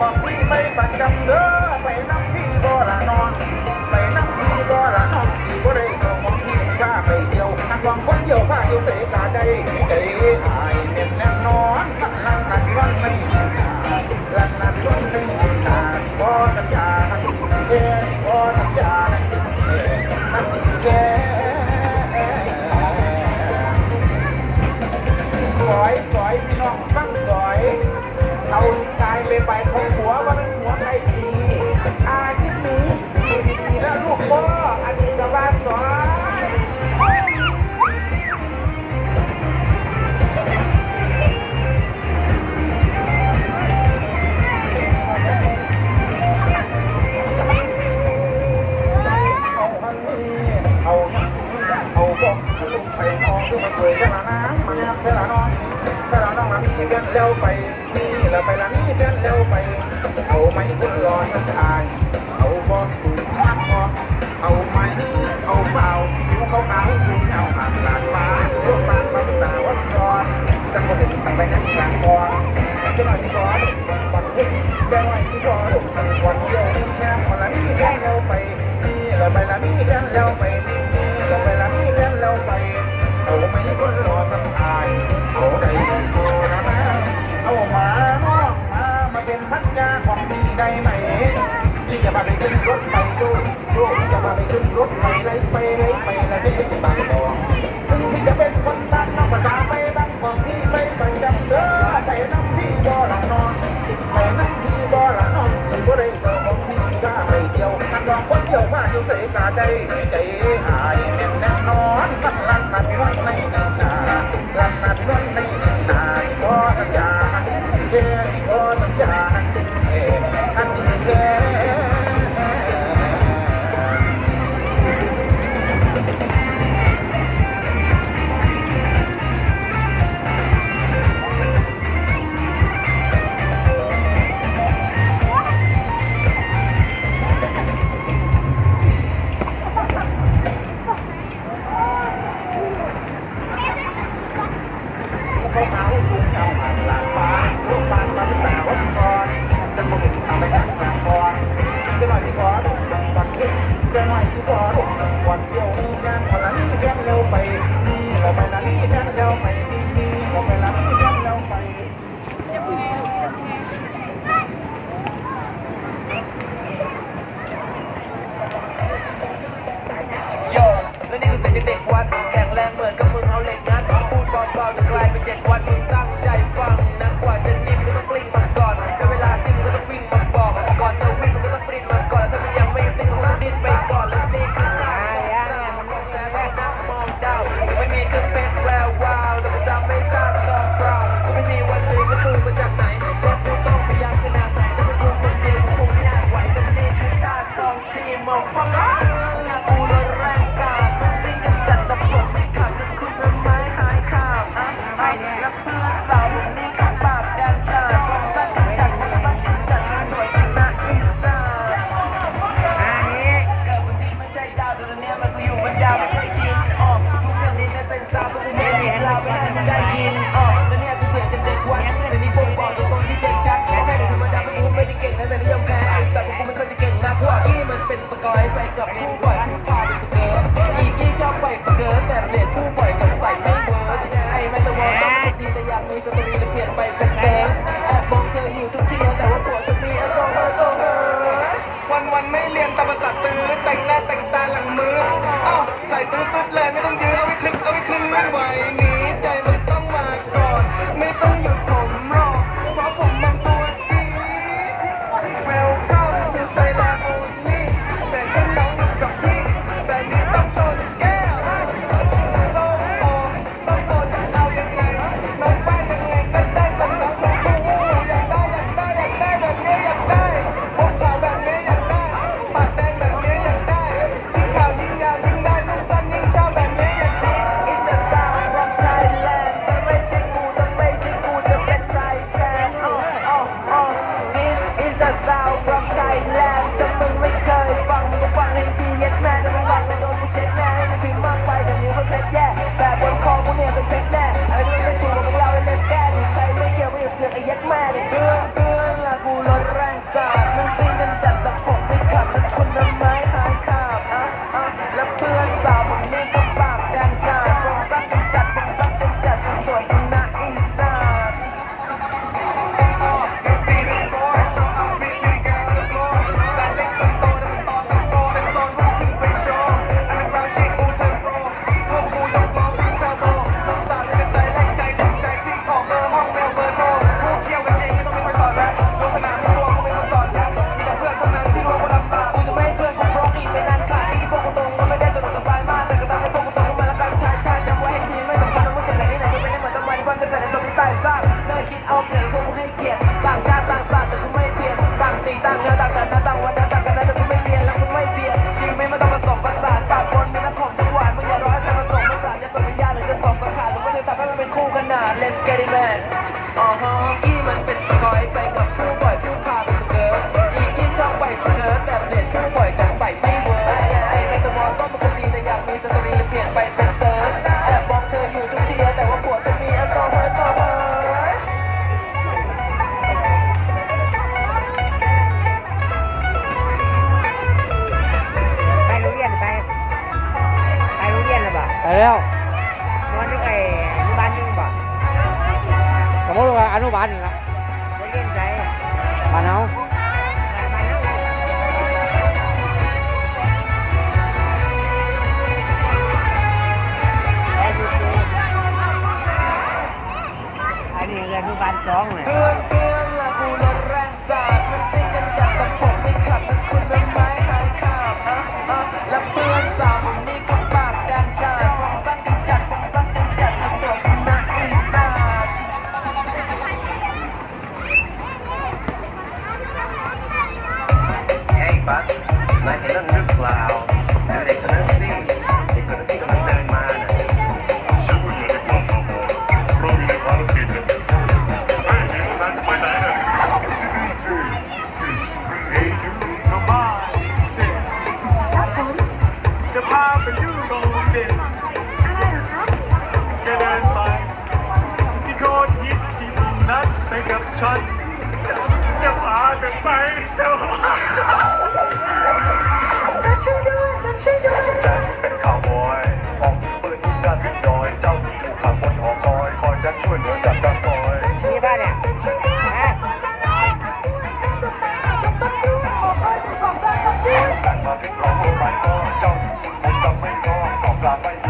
บอกพี่ไปประจำเด้อไปนั่งที่บ่ละนอน ไปนั่งที่บ่ละนอนที่บ่ได้เขาของที่ข้าไปเดียวนั่งวางคนเดียวข้าอยู่เสกาใจใจหายเป็นแน่นอนนั่งกันวันไม่ขาหลังนั้นวันไม่หลังพอสัญญาเลาน้ำมาเวลานอนเวลานอนมามีเงินเร็วไปนี่เราไปละนี่เดินเร็วไป เอาไม้คุณรอสักทายเอาบอลคุณพักบอลเอาไม้เอาเปล่าคิวเขาขาคุณเอาหางหลังมาพวกปากมาตาวัดก่อนจังหวะถึงต่างไปนั่งกลางก่อนจะหน่อยก่อนปัดพุ่งแก้วไอ้ที่ก่อนวันเดียวแค่ ไปโยนโยกจะมาไปขึ้นรถไปไรไปไรไปไรไม่ได้ติดตามตัวถึงที่จะเป็นคนตังนักประจาไปบังของที่ไปไปดำเด้อแต่น้ำที่บ่หลังนอนแต่น้ำที่บ่หลังนอนถึงบ่ได้เจอของที่กล้าไปเดียวนั่งรอคนเดียวมาอยู่ใส่กาใจใจหายแน่แน่นอนกันลันนัดร้อนในหนาลันนัดร้อนในหนาก็สัญญาเจ้ก็สัญญาเอ๊ะอันนี้แค่ work. Let me do it, let me do it, let me do let me do let me do looking out. มานเอาอันนี้เรียนที่บ้านสองเลย นายเห็นนั่นหรือเปล่าดูเด็กคนนั้นสิเด็กคนนั้นที่กำลังเดินมาน่ะฉันก็อยู่ในความกังวลเราอยู่ในภารกิจเนี่ยเฮ้ยนายจะไปไหนเนี่ยเฮ้ยกลับบ้านสิครับผมจะพาไปยูโรเด็ดอะไรเหรอครับแกเดินไปที่โคตรฮิตที่มึงนัดไปกับฉันจะพากันไปเจ้า มาถึงร้องไปก็เจ้าผมจำไม่งอขอกลาไม่